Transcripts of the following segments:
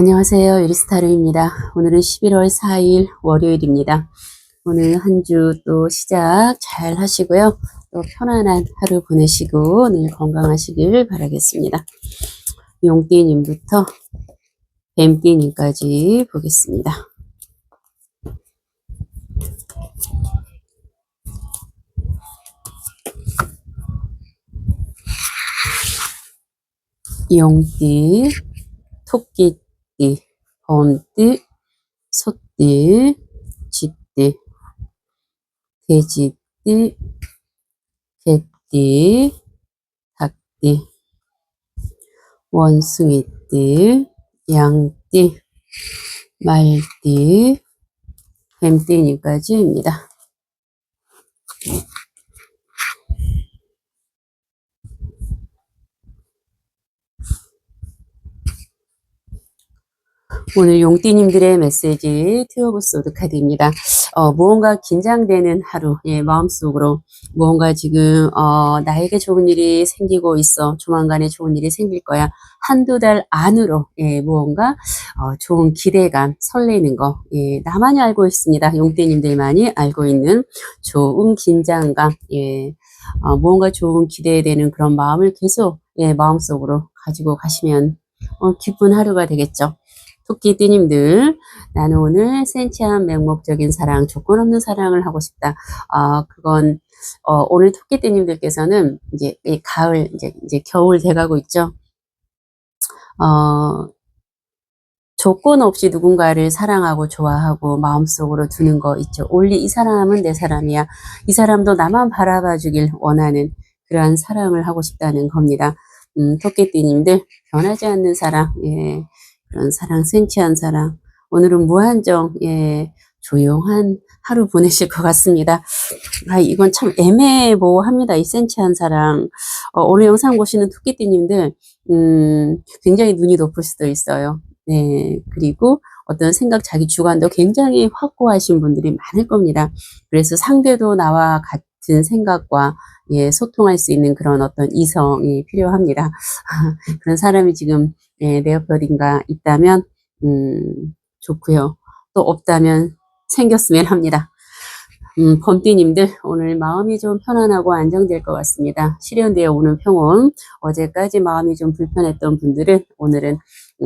안녕하세요. 유리스타르입니다. 오늘은 11월 4일 월요일입니다. 오늘 한 주 또 시작 잘 하시고요. 또 편안한 하루 보내시고 늘 건강하시길 바라겠습니다. 용띠님부터 뱀띠님까지 보겠습니다. 용띠, 토끼띠, 뱀띠, 소띠, 쥐띠, 돼지띠, 개띠, 닭띠, 원숭이띠, 양띠, 말띠, 뱀띠니까지입니다. 오늘 용띠님들의 메시지 튜어브 소드 카드입니다. 어, 무언가 긴장되는 하루, 예, 마음속으로 무언가 지금 어, 나에게 좋은 일이 생기고 있어. 조만간에 좋은 일이 생길 거야. 한두 달 안으로 예, 무언가 어, 좋은 기대감, 설레는 거 예, 나만이 알고 있습니다. 용띠님들만이 알고 있는 좋은 긴장감, 예, 어, 무언가 좋은 기대되는 그런 마음을 계속 예, 마음속으로 가지고 가시면 어, 기쁜 하루가 되겠죠. 토끼띠님들, 나는 오늘 센치한 맹목적인 사랑, 조건 없는 사랑을 하고 싶다. 아, 그건, 어, 오늘 토끼띠님들께서는 이제 이 가을, 이제, 이제 겨울 돼가고 있죠. 어, 조건 없이 누군가를 사랑하고 좋아하고 마음속으로 두는 거 있죠. 올리 이 사람은 내 사람이야. 이 사람도 나만 바라봐 주길 원하는 그러한 사랑을 하고 싶다는 겁니다. 음, 토끼띠님들, 변하지 않는 사랑, 예. 그런 사랑, 센치한 사랑. 오늘은 무한정, 예, 조용한 하루 보내실 것 같습니다. 아, 이건 참 애매모호합니다. 이 센치한 사랑. 어, 오늘 영상 보시는 토끼띠님들, 음, 굉장히 눈이 높을 수도 있어요. 네, 그리고 어떤 생각, 자기 주관도 굉장히 확고하신 분들이 많을 겁니다. 그래서 상대도 나와 같은 생각과 예, 소통할 수 있는 그런 어떤 이성이 필요합니다. 그런 사람이 지금 예, 어딘가 있다면 음, 좋고요. 또 없다면 생겼으면 합니다. 음, 범띠님들 오늘 마음이 좀 편안하고 안정될 것 같습니다. 실현되어 오는 평온 어제까지 마음이 좀 불편했던 분들은 오늘은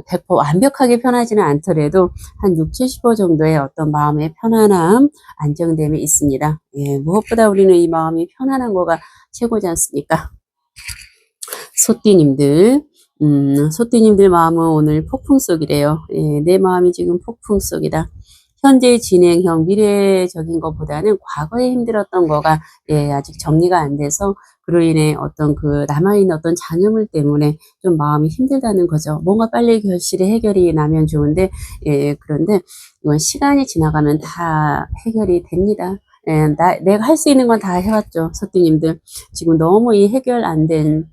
100% 완벽하게 편하지는 않더라도 한 6, 70% 정도의 어떤 마음의 편안함, 안정됨이 있습니다. 예, 무엇보다 우리는 이 마음이 편안한 거가 최고지 않습니까? 소띠님들 음, 소띠님들 마음은 오늘 폭풍 속이래요. 예, 내 마음이 지금 폭풍 속이다. 현재 진행형 미래적인 것보다는 과거에 힘들었던 거가 예, 아직 정리가 안 돼서 그로 인해 어떤 그 남아있는 어떤 잔여물 때문에 좀 마음이 힘들다는 거죠. 뭔가 빨리 결실이 해결이 나면 좋은데 예, 그런데 이건 시간이 지나가면 다 해결이 됩니다. 예, 나, 내가 할 수 있는 건 다 해왔죠. 서띠님들. 지금 너무 이 해결 안된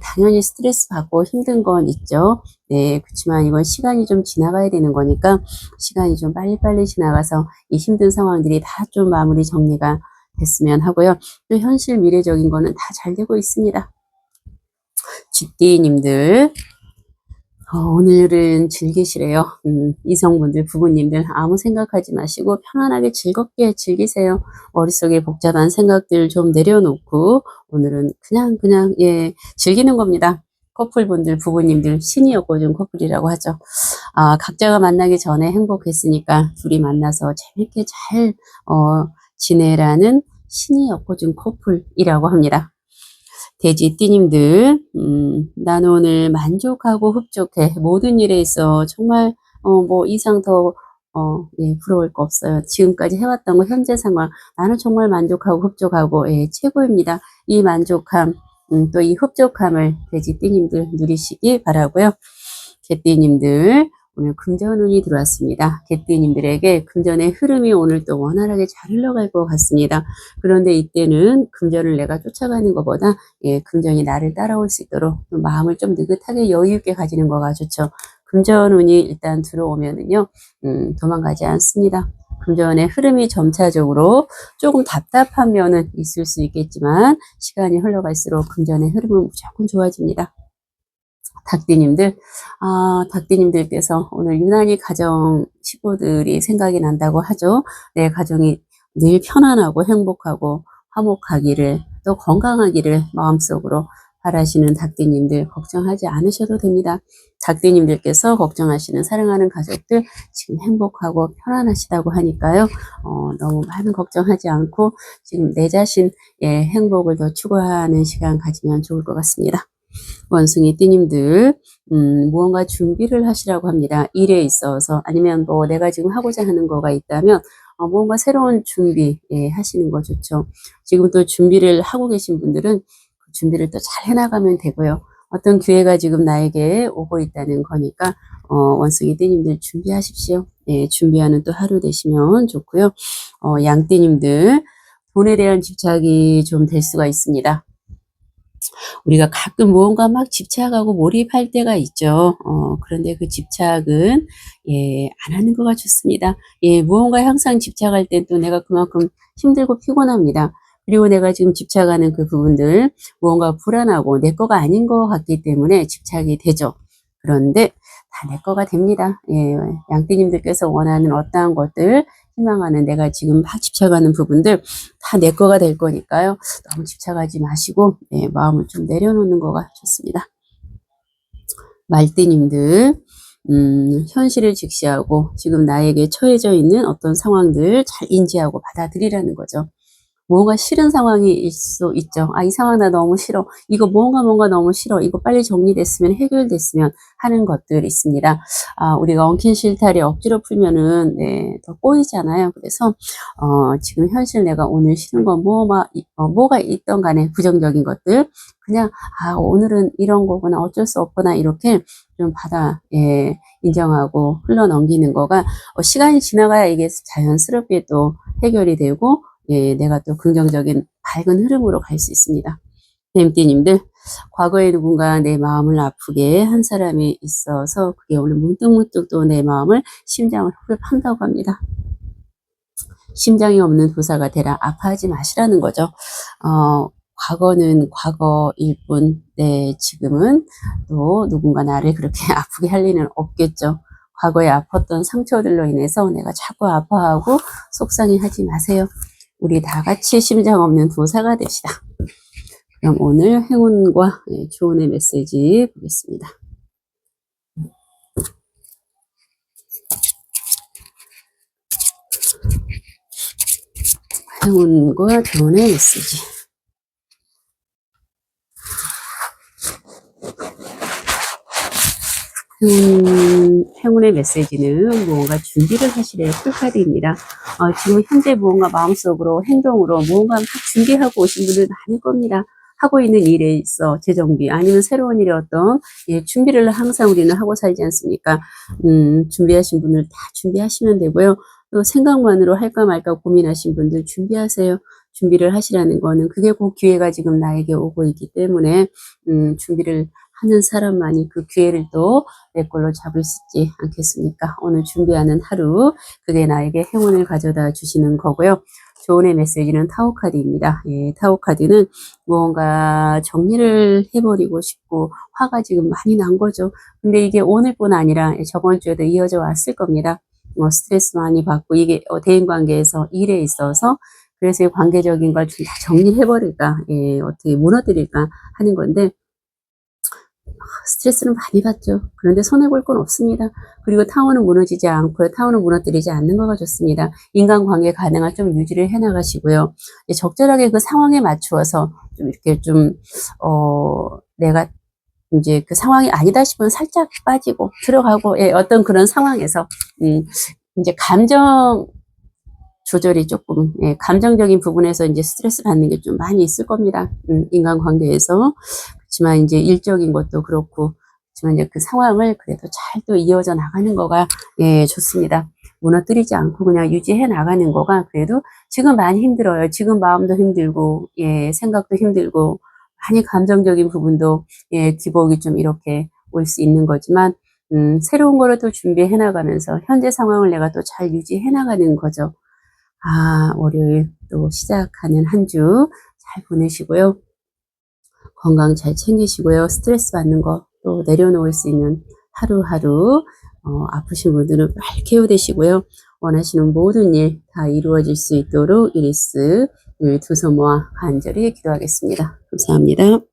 당연히 스트레스 받고 힘든 건 있죠. 네, 그렇지만 이건 시간이 좀 지나가야 되는 거니까 시간이 좀 빨리빨리 지나가서 이 힘든 상황들이 다 좀 마무리 정리가 됐으면 하고요. 또 현실 미래적인 거는 다 잘 되고 있습니다. 쥐띠님들 어, 오늘은 즐기시래요. 음, 이성분들, 부부님들 아무 생각하지 마시고 편안하게 즐겁게 즐기세요. 머릿속에 복잡한 생각들 좀 내려놓고 오늘은 그냥 그냥 예 즐기는 겁니다. 커플분들, 부부님들 신이 엮어준 커플이라고 하죠. 아, 각자가 만나기 전에 행복했으니까 둘이 만나서 재밌게 잘 어, 지내라는 신이 엮어준 커플이라고 합니다. 돼지 띠님들, 음, 나는 오늘 만족하고 흡족해. 모든 일에 있어 정말, 어, 뭐 이상 더, 어, 예, 부러울 거 없어요. 지금까지 해왔던 거, 현재 상황. 나는 정말 만족하고 흡족하고, 예, 최고입니다. 이 만족함, 음, 또 이 흡족함을 돼지 띠님들 누리시기 바라고요 개띠님들, 오늘 금전운이 들어왔습니다. 개띠님들에게 금전의 흐름이 오늘 또 원활하게 잘 흘러갈 것 같습니다. 그런데 이때는 금전을 내가 쫓아가는 것보다 예, 금전이 나를 따라올 수 있도록 마음을 좀 느긋하게 여유 있게 가지는 거가 좋죠. 금전운이 일단 들어오면은요, 음, 도망가지 않습니다. 금전의 흐름이 점차적으로 조금 답답한 면은 있을 수 있겠지만 시간이 흘러갈수록 금전의 흐름은 무조건 좋아집니다. 닭띠님들, 아, 닭띠님들께서 오늘 유난히 가정 식구들이 생각이 난다고 하죠. 내 가정이 늘 편안하고 행복하고 화목하기를 또 건강하기를 마음속으로 바라시는 닭띠님들 걱정하지 않으셔도 됩니다. 닭띠님들께서 걱정하시는 사랑하는 가족들 지금 행복하고 편안하시다고 하니까요. 어, 너무 많은 걱정하지 않고 지금 내 자신의 행복을 더 추구하는 시간 가지면 좋을 것 같습니다. 원숭이 띠님들 음, 무언가 준비를 하시라고 합니다. 일에 있어서 아니면 뭐 내가 지금 하고자 하는 거가 있다면 어, 무언가 새로운 준비 예, 하시는 거 좋죠. 지금 또 준비를 하고 계신 분들은 그 준비를 또 잘 해나가면 되고요. 어떤 기회가 지금 나에게 오고 있다는 거니까 어, 원숭이 띠님들 준비하십시오. 예, 준비하는 또 하루 되시면 좋고요. 어, 양띠님들 돈에 대한 집착이 좀 될 수가 있습니다. 우리가 가끔 무언가 막 집착하고 몰입할 때가 있죠. 어, 그런데 그 집착은 예, 안 하는 거가 좋습니다. 예, 무언가 항상 집착할 때 또 내가 그만큼 힘들고 피곤합니다. 그리고 내가 지금 집착하는 그 부분들 무언가 불안하고 내 거가 아닌 것 같기 때문에 집착이 되죠. 그런데 다 내 거가 됩니다. 예, 양띠님들께서 원하는 어떠한 것들 희망하는 내가 지금 막 집착하는 부분들 다 내 거가 될 거니까요. 너무 집착하지 마시고 네, 마음을 좀 내려놓는 거가 좋습니다. 말띠님들 음, 현실을 직시하고 지금 나에게 처해져 있는 어떤 상황들 잘 인지하고 받아들이라는 거죠. 뭔가 싫은 상황이 수 있죠. 아, 이 상황 나 너무 싫어. 이거 뭔가 뭔가 너무 싫어. 이거 빨리 정리됐으면 해결됐으면 하는 것들 있습니다. 아, 우리가 엉킨 실타리 억지로 풀면은, 네, 더 꼬이잖아요. 그래서, 어, 지금 현실 내가 오늘 싫은 건 뭐가, 어, 뭐가 있던 간에 부정적인 것들. 그냥, 아, 오늘은 이런 거구나. 어쩔 수 없구나. 이렇게 좀 받아, 예, 인정하고 흘러 넘기는 거가, 어, 시간이 지나가야 이게 자연스럽게 또 해결이 되고, 예, 내가 또 긍정적인 밝은 흐름으로 갈 수 있습니다. 뱀띠님들, 과거에 누군가 내 마음을 아프게 한 사람이 있어서 그게 오늘 문득문득 또 내 마음을 심장을 후벼판다고 합니다. 심장이 없는 도사가 되라 아파하지 마시라는 거죠. 어, 과거는 과거일 뿐, 네, 지금은 또 누군가 나를 그렇게 아프게 할 리는 없겠죠. 과거에 아팠던 상처들로 인해서 내가 자꾸 아파하고 속상해 하지 마세요. 우리 다 같이 심장 없는 도사가 됩시다. 그럼 오늘 행운과 예, 조언의 메시지 보겠습니다. 행운과 조언의 메시지. 행운, 행운의 메시지는 무언가 준비를 하시래요. 풀카드입니다. 어, 지금 현재 무언가 마음속으로 행동으로 무언가 막 준비하고 오신 분들 많을 겁니다. 하고 있는 일에 있어 재정비 아니면 새로운 일에 어떤 예, 준비를 항상 우리는 하고 살지 않습니까? 음, 준비하신 분들 다 준비하시면 되고요. 또 생각만으로 할까 말까 고민하신 분들 준비하세요. 준비를 하시라는 거는 그게 그 기회가 지금 나에게 오고 있기 때문에 음, 준비를 하는 사람만이 그 기회를 또 내 걸로 잡을 수 있지 않겠습니까? 오늘 준비하는 하루, 그게 나에게 행운을 가져다 주시는 거고요. 조언의 메시지는 타오 카드입니다. 예, 타오 카드는 무언가 정리를 해버리고 싶고 화가 지금 많이 난 거죠. 근데 이게 오늘뿐 아니라 저번 주에도 이어져 왔을 겁니다. 뭐 스트레스 많이 받고 이게 어, 대인 관계에서 일에 있어서 그래서 관계적인 걸좀다 정리해버릴까, 예, 어떻게 무너뜨릴까 하는 건데 스트레스는 많이 받죠. 그런데 손해볼 건 없습니다. 그리고 타워는 무너지지 않고요. 타워는 무너뜨리지 않는 거가 좋습니다. 인간관계 가능한 좀 유지를 해나가시고요. 적절하게 그 상황에 맞추어서 좀 이렇게 좀, 어, 내가 이제 그 상황이 아니다 싶으면 살짝 빠지고 들어가고, 예, 어떤 그런 상황에서, 음, 이제 감정, 조절이 조금 예, 감정적인 부분에서 이제 스트레스 받는 게 좀 많이 있을 겁니다. 음, 인간관계에서 지만 이제 일적인 것도 그렇고 그렇지만 이제 그 상황을 그래도 잘 또 이어져 나가는 거가 예 좋습니다. 무너뜨리지 않고 그냥 유지해 나가는 거가 그래도 지금 많이 힘들어요. 지금 마음도 힘들고 예 생각도 힘들고 많이 감정적인 부분도 예 기복이 좀 이렇게 올 수 있는 거지만 음, 새로운 거를 또 준비해 나가면서 현재 상황을 내가 또 잘 유지해 나가는 거죠. 아, 월요일 또 시작하는 한 주 잘 보내시고요. 건강 잘 챙기시고요. 스트레스 받는 거 또 내려놓을 수 있는 하루하루 어, 아프신 분들은 빨리 케어되시고요. 원하시는 모든 일 다 이루어질 수 있도록 이리스 두 손 모아 간절히 기도하겠습니다. 감사합니다.